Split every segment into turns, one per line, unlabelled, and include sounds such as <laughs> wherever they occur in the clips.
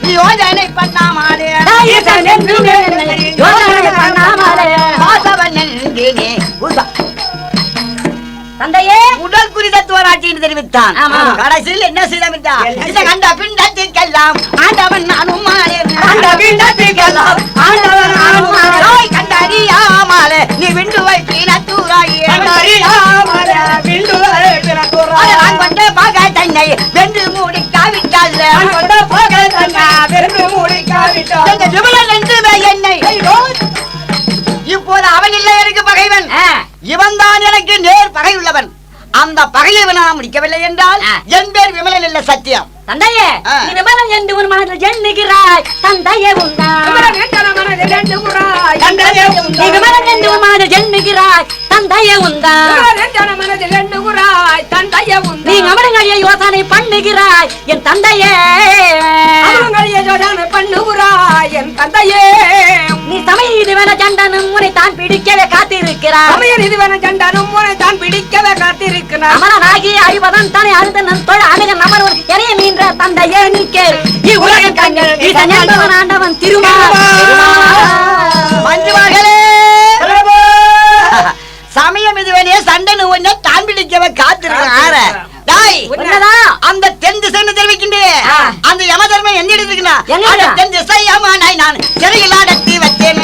யோஜனை பண்ணாமலே.
யோசனை பண்ணாமலே.
வாசவன்.
தந்தையே.
உடல் குறிதத்துவராட்சி என்று தெரிவித்தான். கடைசியில் என்ன செய்தார்? இதை கண்ட பிண்டத்திற்கெல்லாம் ஆண்டவன் நானும்
அந்த பிண்டத்துக்கெல்லாம் ஆண்டவன் மாறேன்.
கண்டறியாமலே. நீ விண்டு வைத்தூராயே
கண்டறியாமலே. வில்லுவரை பிறக்குறாய்.
நான் கொண்ட பகை தன்னை வென்று மூடிக்காவிட்டால்
நான் கொண்ட பகை தன்னை. வென்று முடிக்காவிட்டால்.
இந்த விமலன் என்று என்னை. இப்போது அவன் இல்லை எனக்கு பகைவன். இவன் தான் எனக்கு நேர் பகை உள்ளவன். அந்த பகையை நான் முடிக்கவில்லை என்றால். என் பேர் விமலன் இல்ல சத்தியம்
தந்தையே விமலம் என்று உன் மனதில் எண்ணுகிறாய். தந்தையே உண்டான் தந்தையே மனதில் எண்ணுகிறாய். தந்தையே நீ
உண்டான்.
அவனுடைய யோசனை பண்ணுகிறாய். என் தந்தையே.
யோசனை பண்ணுகிறாய். என் தந்தையே.
நீ சமயீதுவன சண்டனும் உன்னை தான் பிடிக்கவே காத்திருக்கிறாய்
சமயம் இதுவன சண்டனும் உன்னை தான் பிடிக்கவே காத்திருக்கிறான்
அமரனாகி அறிவதன் தானே அழுதனன் தொழ அணுக நமர் எனைய மீன்ற தந்தையே நீ கேள். இவ்வுலக கண்கள் ஆண்டவன் திருமா
சமயம் இதுவனே சண்டை உன்னை தான் பிடிக்கவ காத்திருக்கிறார டாய் அந்த தென் திசைன்னு தெரிவிக்கின்றேன். அந்த யம தர்மம் எந்த
இருக்கா?
தென் திசை யமனாய் நான் சிறையில் அடத்தி வச்சேன்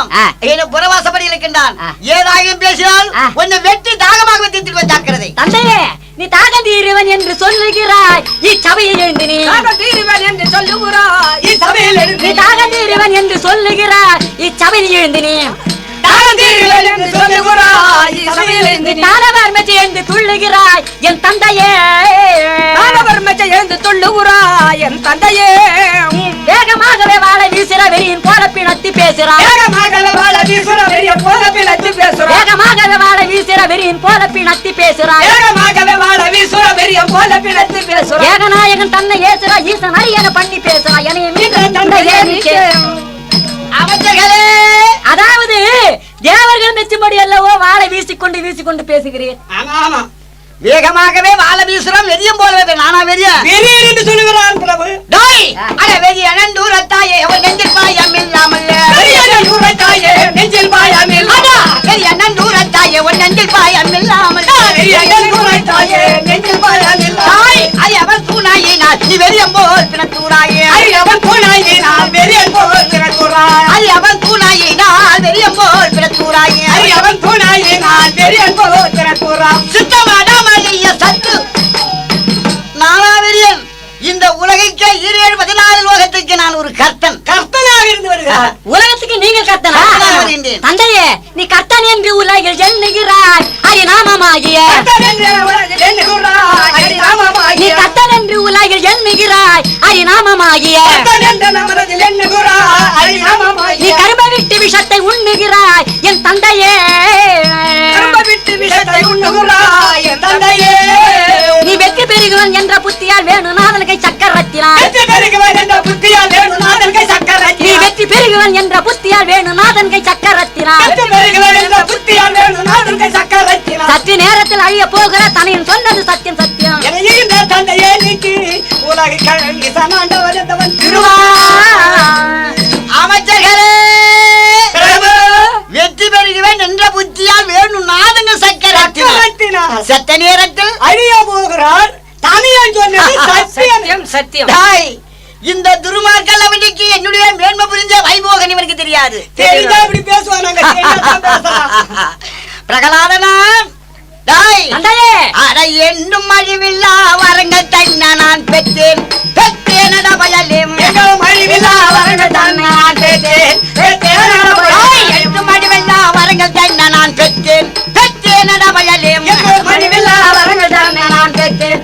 தலையாரி ஒப்பந்தம்
ஆ.
என புறவாசப்படி இருக்கின்றான். ஏதாயும் பேசினால். உன்னை வெட்டி தாகமாக தீர்த்து ஜாக்கிரதை
தந்தையே நீ தாக தீருவன் என்று சொல்லுகிறாய் இச்சபையை எழுந்து நீ
நாங்கள் தீருவன் என்று சொல்லுகிறாய்
இச்சபையில் நீ தாக தீருவன் என்று சொல்லுகிறாய் இச்சபையில் எழுந்து நீ தாக தீருவன் என்று சொல்லுகிறாய்
இச்சபையில் எழுந்து
நீ
நீ.
தாரவார் மெச்சு எழுந்து துள்ளுகிறாய் என் தந்தையே.
மாணவர் மெச்ச எழுந்து என் தந்தையே.
வேகமாகவே வாழ வீசுற வெறியின் போல பிணத்தி பேசுறாய்
வேகமாகவே வாழ வீசுற வெறிய போல பிழைத்து பேசுறாய்
வேகமாகவே வாழ வீசுற வெறியின் போல பிணத்தி பேசுறாய்
வேகமாகவே வாழ வீசுற வெறிய போல பிழைத்து பேசுறாய்
ஏகநாயகன் தன்னை ஏசுறா ஈசன் அரியன பண்ணி பேசுறா என்னைய மீட்ட தந்தையே.
அமைச்சர்களே
அதாவது தேவர்கள் மெச்சும்படி அல்லவோ வாழை வீசிக்கொண்டு வீசிக்கொண்டு
ஆமா ஆமா
வேகமாகவே வாழ வீசுறோம் வெறியும் போலவே நானா வெறிய?
வெறியர் என்று சொல்லுகிறான் பிரபு.
டாய்! அட வெறி அனந்தூரத்தாயே அவன் நெஞ்சில் பாயம் இல்லாமல்
தாயே நெஞ்சில் பாயாமில்
அடா வெறி அனந்தூரத்தாயே உன் நெஞ்சில் பாயம் இல்லாமல்
தாயே நெஞ்சில் பாயாமில்
தாய் ஐ அவன் தூணாயினால் நீ வெறியம் போல் பிணத்தூராயே
அவன் போனாயினால் வெறியன் போல் பிறக்குறாய்
ஐ அவன் தூணாயினால் வெறியம் போல் பிணத்தூராயே
அவன் போனாயினால் வெறியன் போல் பிறக்குறான்.
சுத்தமாடாமலிய சத்து. நானா வெறியன் இந்த உலகைக்கே ஈரேழு பதினாலு லோகத்துக்கு நான் ஒரு கர்த்தன்.
கர்த்தனாக இருந்து வருகிறார்
உலகத்துக்கு நீங்கள் கர்த்தனா. தந்தையே நீ கர்த்தன் என்று உலகில் எண்ணுகிறாய். அரி நாமமாகிய. நீ கர்த்தன் என்று உலகில் எண்ணுகிறாய். அரி நாமமாகிய. நீ
ஹரிநாமமாகிய.
விஷத்தை உண்ணுகிறாய் என் தந்தையே.
விட்டு விஷத்தை உண்ணுகிறாய் என் தந்தையே.
நீ வெற்றி பெறுகிறவன் என்ற புத்தியால் வேணுநாதன் கை சக்கரத்தினாய்
வெற்றி பெருகுவன் என்ற புத்தியால் வேணுநாதன் கை
நீ. வெற்றி பெறுகிறவன் என்ற புத்தியால் வேணுநாதன் கை சக்கரத்தினாய்
வெற்றி பெருகுவன் என்ற புத்தியால் வேணுநாதன் கை சக்கரத்தினாய்.
சற்று நேரத்தில் அழிய போகிற தனையன் சொன்னது சத்தியம் சத்தியம்.
தந்தையே நீக்கு உலகை கழங்கி சனாண்டவர் என்றவன்
திருவா
செத்த நேரத்தில்
அழிய போகிறார். தனியன் சொன்னது சத்தியம்.
சத்தியம்
தாய் இந்த துருமார்கள் அவனுக்கு என்னுடைய மேன்மை புரிஞ்ச வைபோகன் இவனுக்கு தெரியாது.
தெரிஞ்சா இப்படி <laughs> பேசலாம்.
பிரகலாதனா
தந்தையே.
அட என்னும் அழிவில்லா வரங்கள் தன்ன நான் பெற்றேன். பெற்றேன் பயலேம்
எங்களும் அழிவில்லா வரங்கள் தான் நான் பெற்றேன். பெற்றேன்
என்னும் அழிவில்லா வரங்கள் தன்ன நான் பெற்றேன்.
எங்களும் அழிவில்லா வரங்கள் தான் நான். பெற்றேன்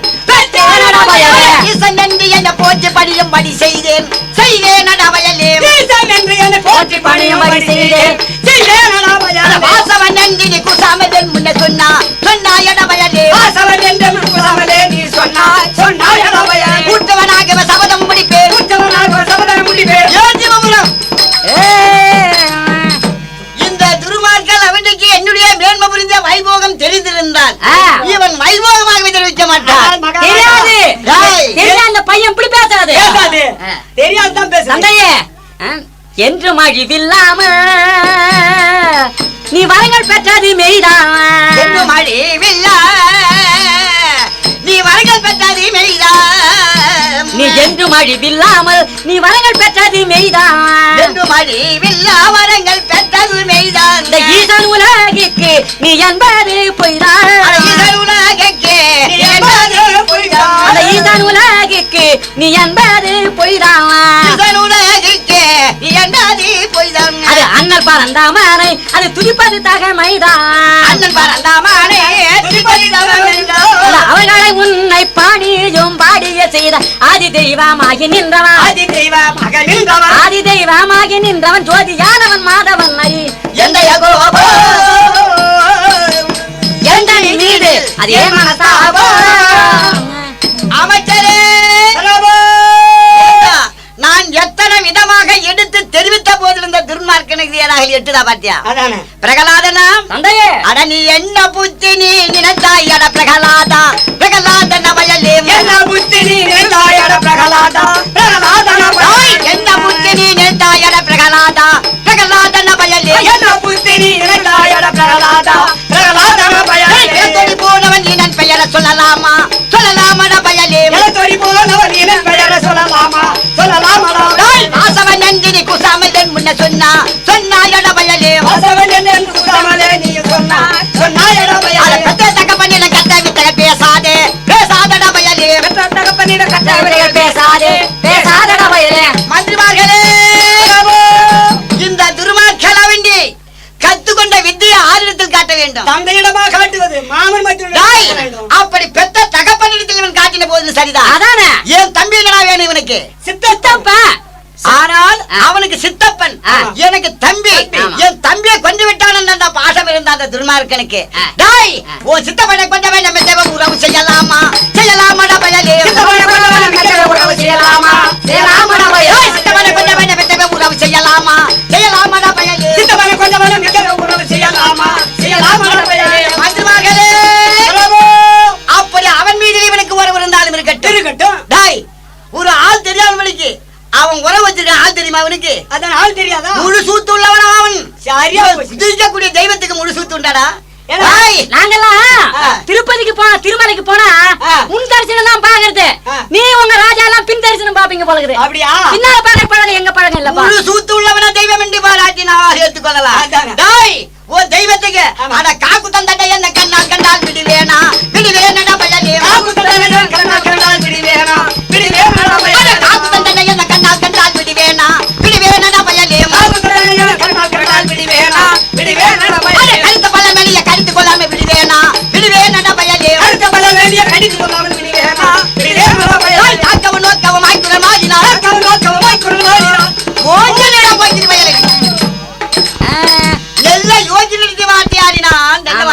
அட பயலே.
ஈசன் என்று என்ன போச்சு படியும் படி செய்தேன் செய்தேன் அட பயலேம்
ஈசன் என்று என்னை போற்றி பணியும்படி செய்தேன். செய்தேன்
ஆ, என்று மழிவில்லாம நீ வரங்கள் பெற்றது மெய்தான்.
என்று மழை வில்லா நீ வரங்கள் பெற்றது மெய்தான்.
நீ என்று மழிவில்லாமல் நீ வரங்கள் பெற்றது மெய்தான்.
என்று மழை வில்லா வரங்கள் பெற்றது மெய்தான்.
இந்த ஈசன் உலகிற்கு நீ என்பது பொய்தான்.
இதழ் உலகுக்கே நீ என்பது பொய்தான்.
ஈசன் உலகிற்கு நீ என்பது பொய்தான்.
என்பது பொய்தான்.
அது அண்ணல் பறந்தாமனை அது துடிப்பது தகமைதான்
அண்ணன் பறந்தாமானே
அவர்களை உன்னை பாடியும் பாடிய செய்த ஆதி தெய்வமாகி நின்றவன்.
ஆதி தெய்வ மகன் நின்றவன்.
ஆதி தெய்வமாகி நின்றவன் ஜோதியானவன் மாதவன் அறி
எந்த யகோபோ?
எந்த மீது? அதே மனசாவோ
அமைச்சரே! விதமாக எடுத்து தெரிவித்த போதில் இந்த துர்மார்க்கனுக்கு ஏதாக எட்டுதா பாத்தியா?
அதானே.
பிரகலாதனா? அட நீ என்ன புத்தி நீ நினைத்தாய் அட பிரகலாதா? பிரகலாதன வயலே சொன்னா சொன்னாயட பயலே
வாசவன் என்று நீ சொன்னா
கத்த வித்தக பேசாதே
தகப்பனிட
பேசாதே
மந்திரிமார்களே இந்த துருமாக்கள வேண்டி கத்துக்கொண்ட வித்தியை ஆரிடத்தில் காட்ட வேண்டும்.
தந்தையிடமா காட்டுவது மாமன் மற்றும்
அப்படி பெத்த தகப்பனிடத்தில் இவன் காட்டின போது சரிதான்.
அதானே?
என் தம்பி என்னடா வேணும் இவனுக்கு?
சித்தப்ப.
அவனுக்கு சித்தப்பன். எனக்கு தம்பி. என் தம்பியை கொண்டு விட்டான் பாசம் இருந்த அந்த துர்மார்க்கனுக்கு. டாய். ஓ சித்தப்பனை கொண்டவன் நம்ம உறவு செய்யலாமா
உறவு செய்யலாமா?
தெரியுமா அவனுக்கு
அதன் ஆள் தெரியாதா
முழு சூத்து உள்ளவன் அவன்
சரியா போச்சு.
துதிக்கக்கூடிய தெய்வத்துக்கு முழு சூத்து உண்டாடா
நாங்கெல்லாம். திருப்பதிக்கு போனா திருமலைக்கு போனா. முன் தரிசனம் தான் பாக்குறது. நீ உங்க ராஜா எல்லாம் பின் தரிசனம் பாப்பீங்க பழகுது
அப்படியா
பின்னால பழக பழகம் எங்க பழகம் இல்லப்பா
முழு சூத்து உள்ளவன தெய்வம் என்று பாராட்டி நான் ஏத்துக்கொள்ளலாம். டாய் ஓ தெய்வத்துக்கு. அட காக்கு தந்தட்டை என்ன கண்ணால் கண்டால் விடுவேனா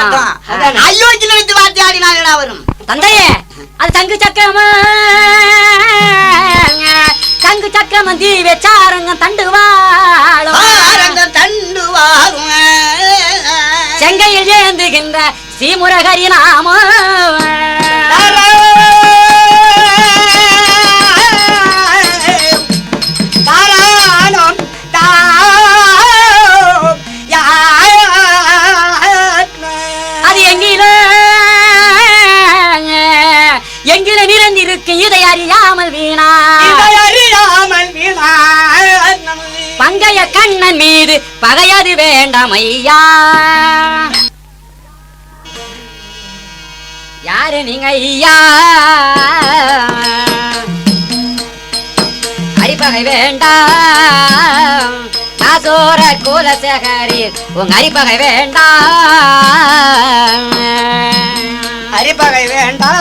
நல்ல
ஆமா.
வார்த்தை ஆடினான் வரும்
தந்தையே அது தங்கு சக்கரமா. தங்கு சக்கரம் தீ வச்சாரங்க தண்டு வாழும்
தண்டு வாரும்
செங்கையில் ஏந்துகின்ற ஸ்ரீமுரகரி நாம கண்ணன் மீது பகையது வேண்டாம் ஐயா யாரு நீங்க ஐயா அரிப்பகை வேண்டாம். நாசோர குலசேகரீர் உங்க அரிப்பகை வேண்டாம்.
அரிப்பகை வேண்டாம்.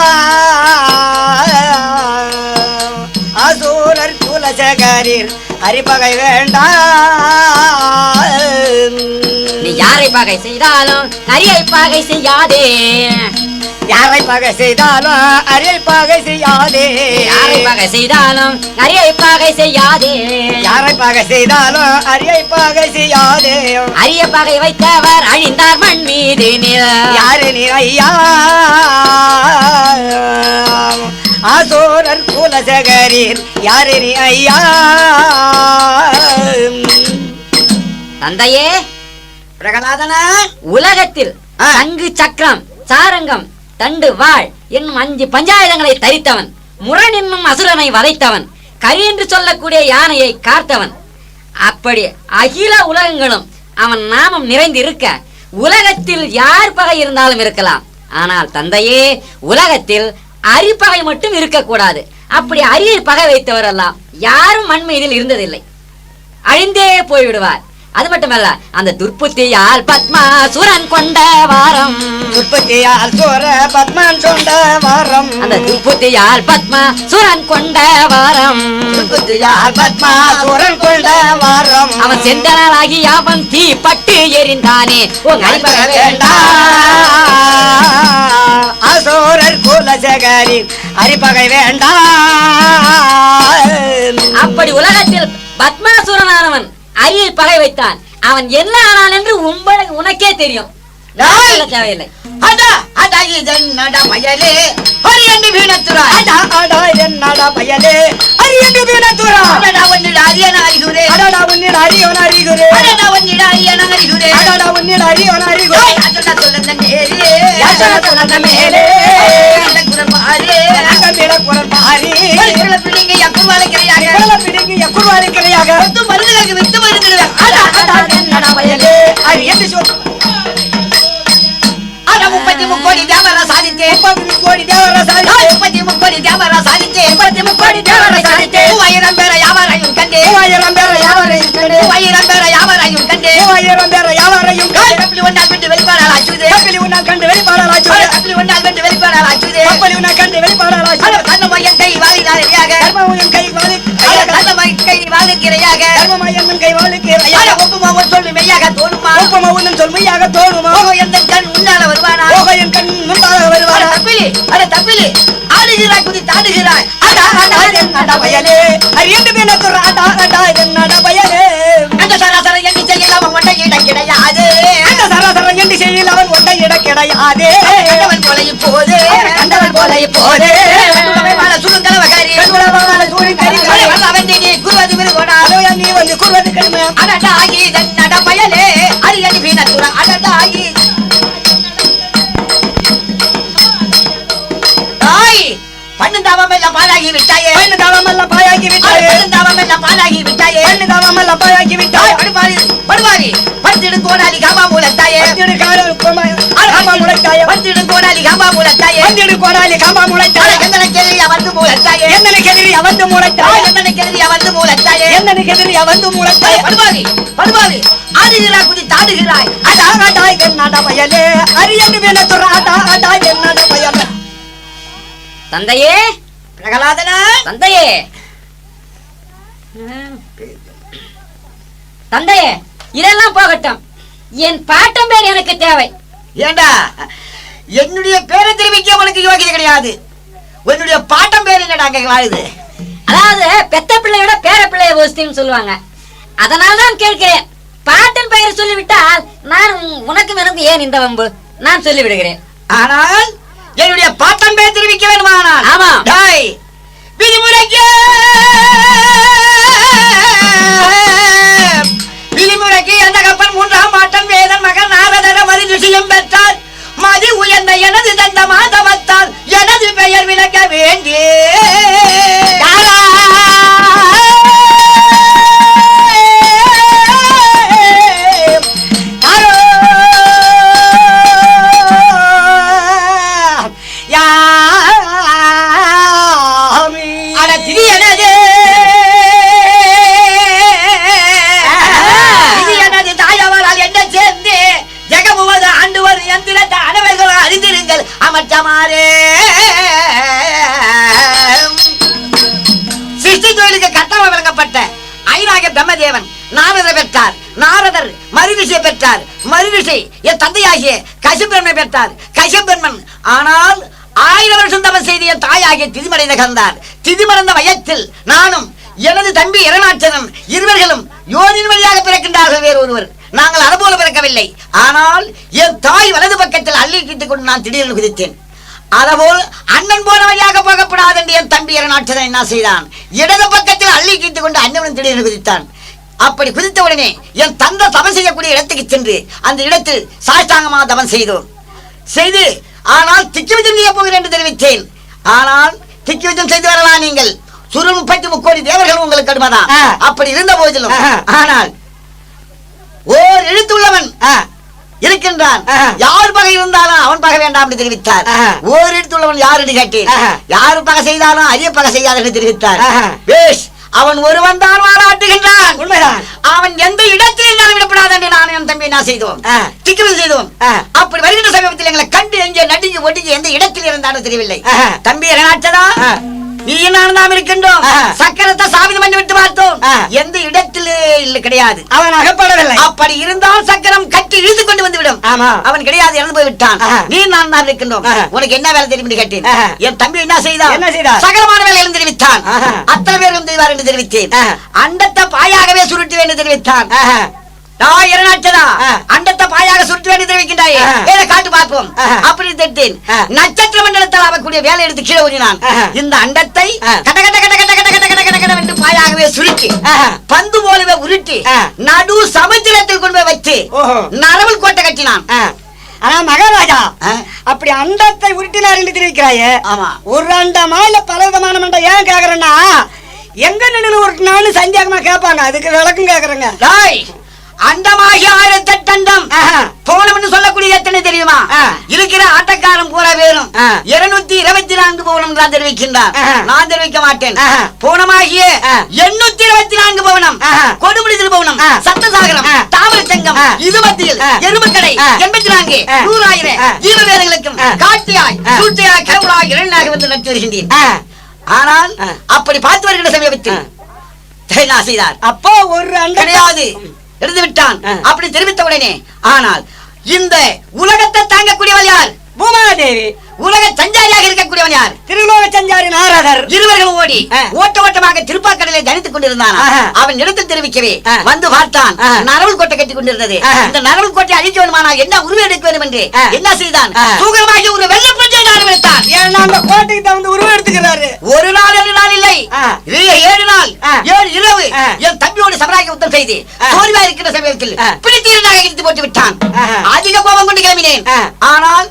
அசூரர் குலசேகரீர் அரிப்பகை வேண்டாம்.
நீ யாரை பகை செய்தாலும் கரியை பகை செய்யாதே.
யாரை பகை செய்தாலும் அரை பகை செய்யாதே.
யாரை பகை செய்தாலும் அரியை பகை செய்யாதே.
யாரை பகை செய்தாலும் அரை பகை செய்யாதே.
அரிய பகை வைத்தவர் அழிந்தார் மண் மீது.
யாரு நீ ஐயா? ஆசோரர் குலசகரீர் யாரு நீ ஐயா?
தந்தையே
பிரகலாதனா?
உலகத்தில். சங்கு சக்கரம் சாரங்கம் தண்டு வாழ் என்னும் அஞ்சு பஞ்சாயுதங்களை தரித்தவன் முரண் என்னும் அசுரனை வதைத்தவன் கரி என்று சொல்லக்கூடிய யானையை காத்தவன். அப்படி அகில உலகங்களும் அவன் நாமம் நிறைந்திருக்க உலகத்தில் யார் பகை இருந்தாலும் இருக்கலாம். ஆனால் தந்தையே உலகத்தில் அரிப்பகை மட்டும் இருக்கக்கூடாது. அப்படி அரிய பகை வைத்தவரெல்லாம் யாரும் மண்மையில் இருந்ததில்லை. அழிந்தே போய்விடுவார். அது மட்டுமல்ல அந்த துர்ப்புத்தியால் பத்மாசுரன் கொண்ட வாரம்.
உற்பத்தியால் சோர பத்மன் சொந்த வாரம்.
அந்த துர்ப்புத்தியால் பத்மாசுரன் கொண்ட வாரம்.
உற்பத்தியால் பத்மா சூரன் கொண்ட வாரம்.
அவன் செந்தனாகி அவன் தீ பட்டு எரிந்தானே உன் அடிப்பக வேண்டாம்.
அசோரர் குலசகரி அரிப்பகை வேண்டாம்.
அப்படி உலகத்தில் பத்மாசுரனானவன் அரியில் பகை வைத்தான். அவன் என்ன ஆனான் என்று உங்களுக்கு உனக்கே தெரியும். தேவையில்லை
அடா அடா இதன் நட பயலே ஹரியண்டு வீணத்துறாய்
அடா அடா என்னடா பயலே அரியண்டு வீணத்துரா
அடடா ஒன்னிட அரியன அறிகுரே
அடடா உன்னிட அரியவன் அறிகுரே
அடடா ஒன்னிட அரியன அறிகுரே
அடடா உன்னிட அரியவன் அறிகுரே
அடடா சொல்லந்த நேரே
யாசன சொல்லந்த மேலே
குரல் பாரி
குரல
பிடிங்க எக்குவாலைக்கிறையாக
குரல பிடிங்கிய குருவாரிக்கிறையாக
வித்து மருந்துகளுக்கு வித்து மருந்துகள்
அடா அடா என்னடா பயலே அரியண்டு சொல்
அட முப்பத்தி முக்கோடி தேவர சாதித்தேன்
முப்பது கோடி தேவரசாயி
முப்பத்தி முக்கோடி தேவர சாதித்தேன்
முப்பத்தி முக்கோடி தேவர சாதித்தேன்.
மூவாயிரம் பேர யாவரையும் கண்டே.
மூவாயிரம் பேர யாவரையும் கண்டு.
மூவாயிரம் பேர யாவரையும் கண்டே.
மூவாயிரம் பேர யாவரையும் கண்டு.
கப்பலி ஒன்றால் விட்டு வெளிப்பாடால் ஆச்சுதே.
கப்பலி உன்னை கண்டு வெளிப்பாடலாச்சு
கப்பலி ஒன்றால் விட்டு வெளிப்பாடால் ஆச்சுதே.
கப்பலி உன்னை கண்டு வெளிப்பாடலாச்சு
கண்ணமையன் கை வாழினாரியாக
தர்மமும் கை வாழு
கண்ணமையன் கை வாழுக்கிறையாக
தர்மமாயன் கை வாழுக்கு
ஒப்புமா சொல்லு மெய்யாக தோணுமா
ஒப்பம உன்னும் தோணுமா
ஓஹோ எந்த கண் முன்னால வருவானா
போக என் கண் முன்பாக
அட
வருவாரா
தப்பிலி அட தப்பிலி ஆடுகிறாய் குதி தாடுகிறாய்
அடா அடா என்னடா பயலே அரியண்டு மீனத்துற அடா அடா என்னடா பயலே
அந்த சராசர எண்ணி செய்யலாம் ஒன்றை இடம் கிடையாது
அந்த சராசரம் என்று செய்யல அவன் ஒன்றை இட கிடையாதே
கண்டவன் போல இப்போது
கண்டவன் போல இப்போதே
குருவது விருகோடா
அதையா நீ வந்து கூறுவது கடுமை
அடடாகி நட பயலே அரியடி வீணத்துற அடடாகி தாய் பன்னெண்டாவம் எல்லாம் பாழாகி விட்டாயே
பெண்ணு தாவமல்ல பாயாக்கி விட்டாயே
பன்னெண்டாவம் எல்லாம் பாழாகி விட்டாயே
பெண்ணு தாவமல்ல பாயாக்கி
தாய்
விட்டாயே
படுபாரி படுபாரி பத்திடும் கோடாலி காமா மூலத்தாயே
பத்திடு காடு கொம- காம்பா முளைத்தாயே?
பத்திடும் கோடாலி
கோடாலி காம்பா முளைத்தாயே?
எந்தனைக்கு எதிரி அவந்து மூலத்தாயே
எந்தனுக்கு எதிரி அவந்து முளைத்தாயே?
எந்தனைக்கு எதிரி அவந்து மூலத்தாயே
எந்தனுக்கு எதிரி அவந்து முளைத்தாயே?
படுபாவி படுபாவி ஆடுகிறாய் குதி தாடுகிறாய்.
அடா அடா என்னடா பயலே? அரியண்டு மீனத்துற அடா அடா என்னடா பயலே?
தந்தையே
பிரகலாதனா?
தந்தையே. தந்தையே இதெல்லாம் போகட்டும். என் பாட்டம் பேர் எனக்கு தேவை.
ஏண்டா? என்னுடைய பேரை தெரிவிக்க உனக்கு யோகியதை கிடையாது. உன்னுடைய பாட்டம் பேர் என்னடா அங்க வாழுது?
அதாவது பெத்த பிள்ளையோட பேர பிள்ளைய போஸ்தின்னு சொல்லுவாங்க. அதனால தான் கேட்கிறேன். பாட்டன் பெயர் சொல்லிவிட்டால் நான் உன்- உனக்கும் எனக்கு ஏன் இந்த வம்பு? நான் சொல்லி விடுகிறேன்
ஆனால் என்னுடைய பாட்டம் பேர் தெரிவிக்க வேண்டுமானால்?
ஆமா.
டாய் விதிமுறைக்கு! விதிமுறைக்கு எந்த கப்பன் மூன்றாம் பாட்டம் வேதன் மகன் நாரதர மதி விஷயம் பெற்றார் மதி உயர்ந்த எனது தந்த மாதவத்தால் எனது பெயர் விளக்க வேண்டிய அறிந்திருங்கள் அமைச்சமாரே தொழிலுக்கு கட்டளை வழங்கப்பட்ட ஐராக பிரம்மதேவன் நாரதர் பெற்றார் நாரதர் மருவிசை பெற்றார் மருவிசை என் தந்தையாகிய கசிபிரமை பெற்றார் கசியப்பெண்மன் ஆனால் ஆயிரம் வருஷம் தவம் செய்த என் தாயாகிய திதிமறைந்த கந்தார் திதிமறந்த வயத்தில் நானும் எனது தம்பி இரநாச்சனும் இருவர்களும் யோனின் வழியாக பிறக்கின்றார்கள் வேறு ஒருவர் நாங்கள் அதுபோல பிறக்கவில்லை. ஆனால் என் தாய் வலது பக்கத்தில் அள்ளி கிட்டுக் கொண்டு நான் திடீரென குதித்தேன். அதபோல் அண்ணன் போன வழியாக போகப்படாது என்று என் தம்பி இரநாட்சதன் என்ன செய்தான்? இடது பக்கத்தில் அள்ளி கிட்டுக் கொண்டு அண்ணனும் திடீரென குதித்தான். அப்படி குதித்த உடனே என் தந்தை தவம் செய்யக்கூடிய இடத்துக்கு சென்று அந்த இடத்தில் சாஷ்டாங்கமாக தவம் செய்தோம். செய்து ஆனால் திக்கிவிதம் செய்ய போகிறேன் என்று தெரிவித்தேன். ஆனால் திக்கிவிதம் செய்து வரலாம் நீங்கள். சுருள் முப்பத்தி முக்கோடி தேவர்கள் உங்களுக்கு அடுமதான்
ஆ.
அப்படி இருந்த போதிலும். ஆனால் ஓர் எழுத்துள்ளவன் இருக்கின்றான். யார் பகை இருந்தாலும் அவன் பகை வேண்டாம் என்று தெரிவித்தார். ஓர் எழுத்துள்ளவன் யார் என்று கேட்டேன். யார் பகை செய்தாலும் அரிய பகை செய்யாத என்று தெரிவித்தார். பேஷ் அவன் ஒருவன் தான் வாராட்டுகின்றான்
உண்மைதான்
அவன் எந்த இடத்தில் இருந்தாலும் விடப்படாது என்று நான் என் தம்பி என்ன செய்தோம்
ஆ.
திக்குவது செய்தோம். அப்படி வருகின்ற சமயத்தில் எங்களை கண்டு எங்கே நடுங்கி ஒடுங்கி எந்த இடத்தில் இருந்தாலும் தெரியவில்லை. தம்பி என்னாச்சதா நாம் இருக்கின்றோம். சக்கரத்தை சாபிதம் பண்ணி விட்டு பார்த்தோம். எந்த இடத்தில் இல்ல கிடையாது
அவன் அகப்படவில்லை
அப்படி இருந்தால் சக்கரம் கட்டி இழுத்து கொண்டு வந்து விடும்
ஆமா.
அவன் கிடையாது இறந்து போய் விட்டான். நீ நான் நாம் இருக்கின்றோம். உனக்கு என்ன வேலை தெரியும் கேட்டேன். என் தம்பி என்ன செய்தான்
என்ன செய்தார்?
சகலமான வேலைகளும் தெரிவித்தான்
ஆஹா.
அத்தனை பேரும் செய்வார் என்று தெரிவித்தேன். அண்டத்தை பாயாகவே சுருட்டுவேன் என்று தெரிவித்தான். அண்டத்தை பாயாக சுருட்டு வேண்டி தெரிவிக்கின்றாயே. ஏதை காட்டு பார்ப்போம். அப்படி திட்டேன்
ஆ.
நட்சத்திர மண்டலத்தில் அவக்கூடிய வேலை எடுத்து கீழே ஊறினான். இந்த அண்டத்தை
ஆ.
கட கட கட கட கட கட கட கட கட என்று பாயாகவே சுருட்டி
ஆஹா.
பந்து போலவே உருட்டி. நடு சமுத்திரத்தில் கொண்டு போய் வச்சு. நரவல் கோட்டை கட்டினான்.
ஆனா மகாராஜா. அப்படி அண்டத்தை உருட்டினார் என்று தெரிவிக்கிறாயே
ஆமா.
ஒரு அண்டமா இல்ல பல விதமான மண்டம் ஏன் கேக்குறேன்னா எங்க நின்று உருட்டினான்னு சந்தியாகமா கேட்பாங்க அதுக்கு விளக்கம் கேக்குறேங்க
அண்டமாகி ஆயிரத்தி எட்டு
அண்டம்
பவுனம்னு சொல்லக்கூடிய எத்தனை தெரியுமா? இருக்கிற ஆட்டக்காரன் பூரா வேணும். இருநூத்தி இருபத்தி நான்கு பவுனம் தான் தெரிவிக்கின்றார். நான் தெரிவிக்க மாட்டேன்.
பவுனமாகிய
எண்ணூத்தி இருபத்தி நான்கு பவுனம். கொடுமுடிதில்
பவுனம்
சத்தசாகரம் தாமரை
சங்கம்
இது மத்தியில் எருமக்கடை எண்பத்தி நான்கு நூறாயிரம் ஜீவவேதங்களுக்கும் காட்டியாய் சூட்டியாய் கவுராய் இரண்டாக வந்து நடத்தி வருகின்றேன் ஆனால் அப்படி பார்த்து வருகிற சமயத்தில் செய்தார்.
அப்போ ஒரு அண்டம்
கிடையாது. எடுத்து விட்டான்
ஆ.
அப்படி தெரிவித்த உடனே ஆனால் இந்த உலகத்தை தாங்கக்கூடியவன் யார்
பூமாதேவி
உலக சஞ்சாரியாக இருக்கக்கூடியவன் யார்
திருலோக சஞ்சாரி நாரதர்
இருவர்களும் ஓடி. ஓட்ட ஓட்டமாக திருப்பாக்கடலை தனித்துக் கொண்டிருந்தான். அவன் இடத்தில் தெரிவிக்கவே. வந்து பார்த்தான். நரவல் கோட்டை கட்டி கொண்டிருந்தது. இந்த நரவல் கோட்டை அழிக்க வேண்டுமானால் என்ன உருவம் எடுக்க வேண்டும் என்று. என்ன செய்தான்
ஆ.
தூகமாகி ஒரு வெள்ள பிரச்சனை ஆரம்பித்தான்
அந்த கோட்டைக்கு தகுந்த உருவம் எடுத்துக்கிறாரு
ஒரு நாள் ரெண்டு நாள் இல்லை ஏழு நாள். ஏழு இரவு. என் தம்பியோடு சமராக யுத்தம் செய்து. சோர்வா இருக்கிற சமயத்தில். பிடித்தீரனாக இழுத்து போட்டு விட்டான். அதிக கோபம் கொண்டு கிளம்பினேன். ஆனால்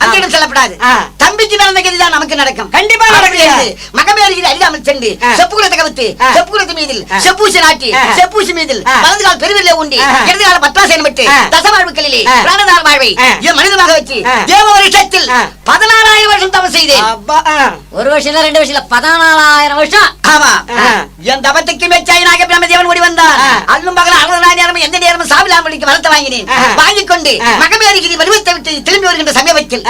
அங்கிடம் செல்லப்படாது. தம்பிக்கு நடந்த கதிதான் நமக்கு நடக்கும்
கண்டிப்பா நடக்குது.
மகமேறுகிற அழியாமல் சென்று
ஆ.
செப்புகுலத்தை கவுத்து. செப்புகுலத்து மீதில். செப்பூசி நாட்டி. செப்பூசி மீதில். வலது கால் பெருவில்லை உண்டி. இடது கால பத்ராசனம் விட்டு
ஆ.
பிராணதார் வாழ்வை. என் மனிதமாக வச்சு. தேவ வருஷத்தில். பதினாறாயிரம் வருஷம் தவம் செய்தேன்.
ஒரு வருஷம் இல்ல ரெண்டு வருஷம் பதினாலாயிரம் வருஷம்
ஆமா. என் தபத்துக்கு மெச்சாயினாக பிரம்மதேவன் ஓடி வந்தான்
ஆ.
அல்லும் பகல அறுபது நேரம் எந்த நேரமும் சாவிலாமலிக்கு வரத்தை வாங்கினேன். வாங்கிக் கொண்டு
ஆ.
மகமேறுகிற வலுவத்தை விட்டு திரும்பி வருகின்ற சமயத்தில்.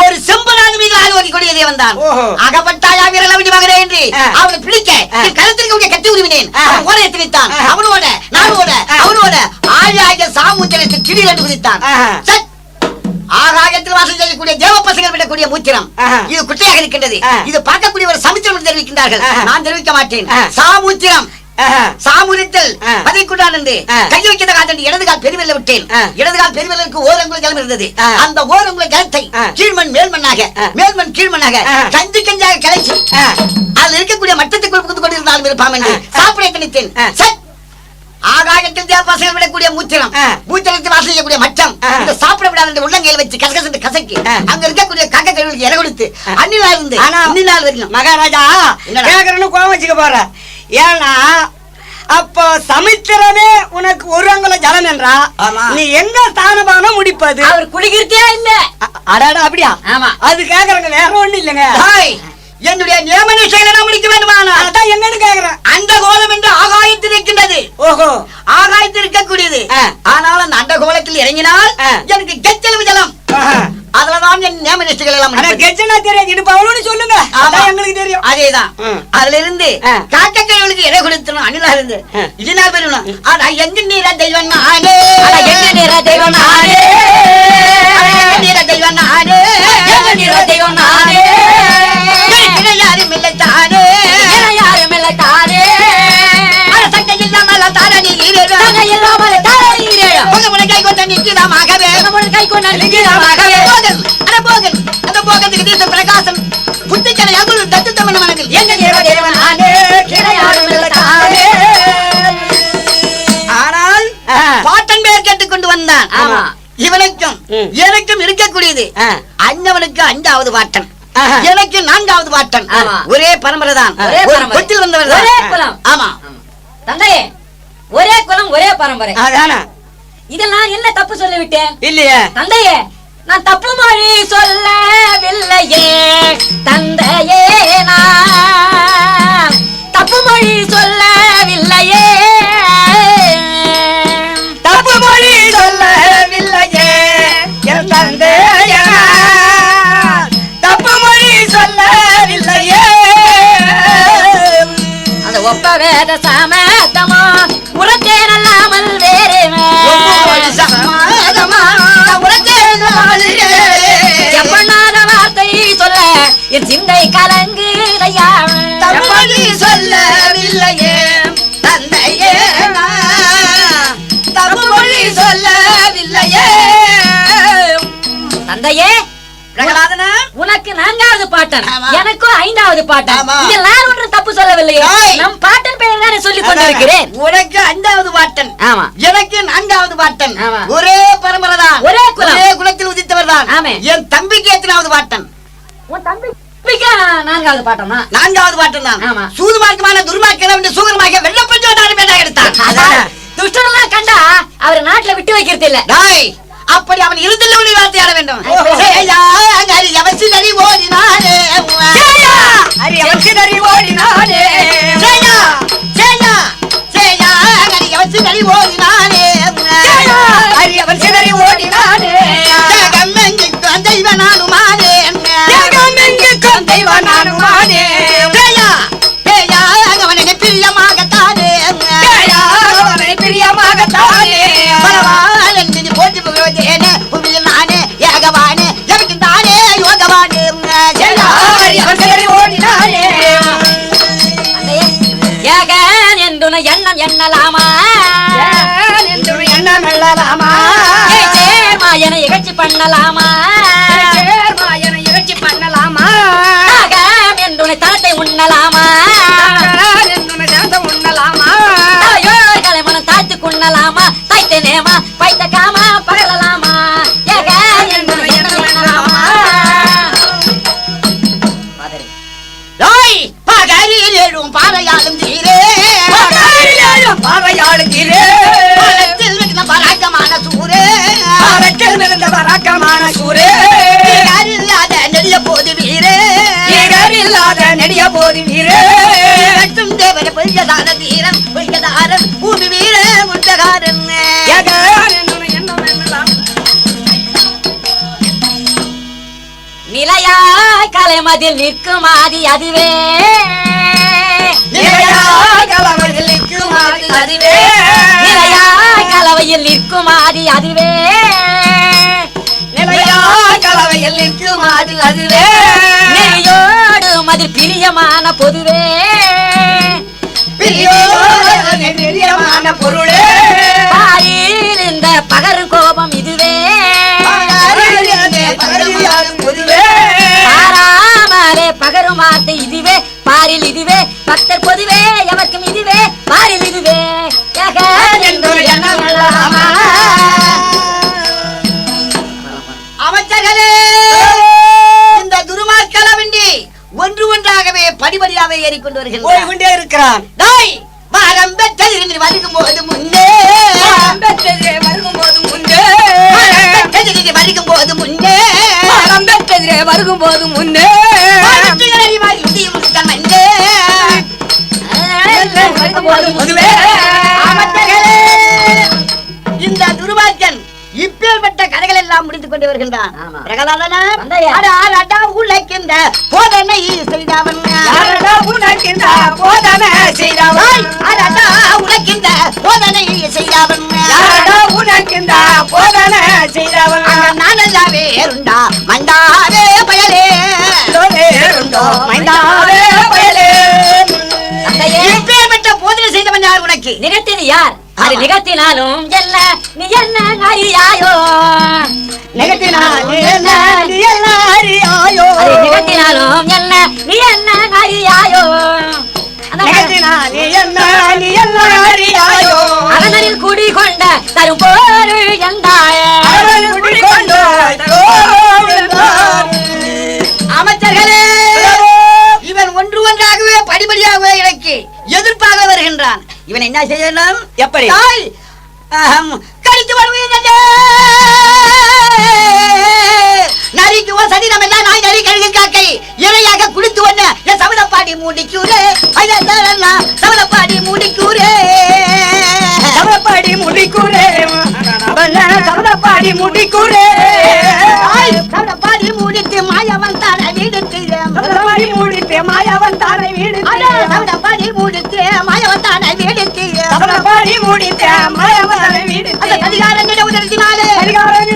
ஒரு செம்பனாக மீது ஆள் ஓடி கொடியதே வந்தான். அகப்பட்டாயா வீரல விடி மகனே என்று. அவனை பிடிக்க கழுத்திற்கு உடைய கட்டி உருவினேன் ஓட எத்தனித்தான்
ஆ.
அவனோட நானோட. அவனோட ஆழியாக சாமுத்திரத்தில் கிடி என்று குதித்தான். ஆகாயத்தில் வாசம் செய்யக்கூடிய தேவ பசங்கள் விடக்கூடிய மூத்திரம். இது குட்டையாக இருக்கின்றது. இது பார்க்கக்கூடிய ஒரு சமுத்திரம் தெரிவிக்கின்றார்கள். நான் தெரிவிக்க மாட்டேன். சாமுத்திரம். சாமுரித்தல். பதைக்குடான் என்று கை வைக்கிற காத்தண்டு இடது கால் பெருவெல்ல விட்டேன். இடது கால் பெருவெல்லருக்கு ஓரங்குல கிளம்பி இருந்தது. அந்த ஓரங்குல
கிளத்தை
கீழ்மண் மேல்மண்ணாக மேல்மண் கீழ்மண்ணாக கஞ்சு கஞ்சாக
கிளச்சி
அதில் இருக்கக்கூடிய மட்டத்துக்குள் புகுந்து கொண்டிருந்தாலும் இருப்பாம் என்று சாப்பிட
கணித்தேன்
சட். ஆகாயத்தில் தேவபாசையில் விடக்கூடிய
மூச்சரம்
மூச்சரத்தை வாசல் செய்யக்கூடிய மச்சம் சாப்பிட விடாத அந்த உள்ளங்கையில் வச்சு கசகசு கசக்கி அங்க இருக்கக்கூடிய கக்க கழிவுகளுக்கு இலை கொடுத்து அன்னிலா இருந்து அன்னிலால் வரணும்.
மகாராஜா கோவம் வச்சுக்க போற ஏன்னா அப்போ சமுத்திரமே உனக்கு ஒரு அங்குல ஜலம் என்றா. நீ எங்க ஸ்தானபானம் முடிப்பது
அவர் குளிக்கிறதே இல்ல
அடாடா அப்படியா
ஆமா.
அது கேக்குறங்க வேற ஒண்ணு இல்லைங்க
ஹாய், என்னுடைய நியமன செயலை நான் முடிக்க வேண்டுமானால்
அதான் எங்கன்னு கேக்குறேன்
அந்த கோலம் என்று ஆகாயத்தில் இருக்கின்றது
ஓஹோ
ஆகாயத்தில் இருக்கக்கூடியது. ஆனால் அந்த அண்ட கோலத்தில் இறங்கினால். எனக்கு கெச்சளவு ஜலம். அதுலதான் என் நியம நிஷ்டைகள் எல்லாம்
சொல்லுங்க
ஆமா.
அதான் எங்களுக்கு தெரியும்
அதேதான். அதுல இருந்து. காக்கக்கைகளுக்கு இறை கொடுத்தணும் அணிலா இருந்து ஆனா எங்க நீரா தெய்வம் நானே
எங்க நேரா தெய்வம் நானே.
நீர தெய்வம் நானே
நீர தெய்வம் நானே.
எனக்கு யாரும் இல்லை தானே
என யாரும் இல்லை தானே.
சட்டை இல்லாமல் தாரணி
தகை இல்லாமல் தாழீரேழம்.
முகமுனை கை
கை கொண்ட
அட அந்த போகத்துக்கு பிரகாசம். அகுல் மனதில்.
எங்க தேவ தேவன்.
ஆனால் பாட்டன் வந்தான்.
ஆமா.
இவனுக்கும். எனக்கும் இருக்கக்கூடியது.
ஆ.
அண்ணவனுக்கு அஞ்சாவது பாட்டன். எனக்கு நான்காவது பாட்டன். ஒரே பரம்பரை. தான். கொட்டில் வந்தவர்
ஒரே குலம்.
ஆமா.
தந்தையே ஒரே குலம் ஒரே பரம்பரை.
அதானா.
இதில் நான் என்ன தப்பு சொல்லிவிட்டேன்?
இல்லையே.
தந்தையே நான் தப்பு மொழி சொல்லவில்லையே. தந்தையே நான் தப்பு மொழி சொல்லவில்லையே.
தப்பு மொழி சொல்லவில்லையே. என் தந்தையா தப்பு மொழி சொல்லவில்லையே.
அந்த ஒப்ப வேத சமத்தமா உரத்தேன் அல்லாமல் என் சிந்தை கலங்குதையா
தமிழி சொல்லவில்லையே தந்தையே நான் தமிழ் சொல்லவில்லையே.
தந்தையே உனக்கு நான்காவது பாட்டன். எனக்கும் ஐந்தாவது பாட்டன். இதில் நான் ஒன்றும் தப்பு சொல்லவில்லையே. நம் பாட்டன் பெயர் தானே சொல்லிக் கொண்டிருக்கிறேன்.
உனக்கு அஞ்சாவது பாட்டன்.
ஆமா.
எனக்கு நான்காவது பாட்டன். ஒரே பரம்பரை தான்.
ஒரே குலம்.
ஒரே குலத்தில் உதித்தவர் தான்.
ஆமே.
என் தம்பிக்கு எத்தனாவது பாட்டன்?
உன் தம்பி நான்காவது பாட்டம் தான்
நான்காவது பாட்டன் தான்.
ஆமா.
சூதுமார்க்கமான துர்மார்க்கம் சூகரமாக வெள்ளப்பஞ்சு பேட்டா எடுத்தான்.
துஷ்டரெல்லாம் கண்டா அவர் நாட்டுல விட்டு வைக்கிறது இல்ல
டாய் அப்படி அவன் இருந்தில் உள்ள வார்த்தையாட வேண்டும்.
ஓஹோ.
சேயா, அங்கரி அவசி
எண்ணலாமா? சேர்மா என இகழ்ச்சி பண்ணலாமா? கலைமதில் நிற்கும் ஆதி அதுவே
நிலையாய் கலவையில் நிற்கும் ஆதி அதுவே.
நிலையாய் கலவையில் நிற்கும் ஆதி அதுவே
நிலையாய் கலவையில் நிற்கும் ஆதி அதுவே.
நெறியோடு மதில் பிரியமான பொதுவே இதுவே பாரில் இதுவே பக்தர் பொதுவே எவர்க்கும் இதுவே பாரில் இதுவே?
அமைச்சர்களே இந்த துருமாக்கலவின்றி ஒன்று ஒன்றாகவே படிப்படியாகவே ஏறிக்கொண்டு
கொண்டே இருக்கிறான்
டாய் மரம் பெற்றதில் வருகும் போது முன்னே. பெற்றதில் வருகும் போது முன்னே.
மரம் பெற்றெதிரே வருகும்போது முன்னே.
முழுக்கன் மன்னே
வருகும்போது
எல்லாம் முடித்துக் கொண்டு வருகின்றான்
ஆமா.
பிரகலாதனா உழைக்கின்ற போதனை செய்தவன்.
யாரடா உனக்கின்ற போதனை செய்தவன்?
உழைக்கின்ற போதனை செய்தவன்.
யாரடா உனக்கின்ற போதன செய்தவன்?
நானல்லாவே ஏறுண்டா மண்டாவே பயலே.
உண்டோ மைந்தாவே பயலே.
தந்தையே
செய்தவன் யார் உனக்கு.
நிகழ்த்தியது யார் அது. நிகழ்த்தினாலும் என்ன? நீ என்ன அறியாயோ
நிகழ்த்தினால் நீ என்ன? நீ என்ன அறியாயோ
அது நிகழ்த்தினாலும் என்ன? நீ என்ன அறியாயோ அரசனில் குடி கொண்ட தரும் போரு என்றாய.
அமைச்சர்களே இவன் ஒன்று ஒன்றாகவே படிப்படியாகவே எனக்கு எதிர்ப்பாக வருகின்றான். இவன் என்ன செய்யணும்
எப்படி?
கடித்து வருவீர்கள் நரிக்கு ஓ சதி நம்ம எல்லாம் நாய் நரி கழுகு காக்கை. இரையாக குளித்து வந்த என் மூடிக்கூரே சவதப்பாடி முடிக்குரே
சவதப்பாடி முடிக்குரே
தாய் சவதப்பாடி மூடித்து மாயவன் தான
தப்பாடி முடித்து மாயவன் தானை வீடு
தப்பாடி முடித்து மாயவன் தானை வீடு
தப்பாடி முடித்த மாயவன் வீடு அதிகாரங்களை உதர்த்தினாலே அதிகாரங்கள்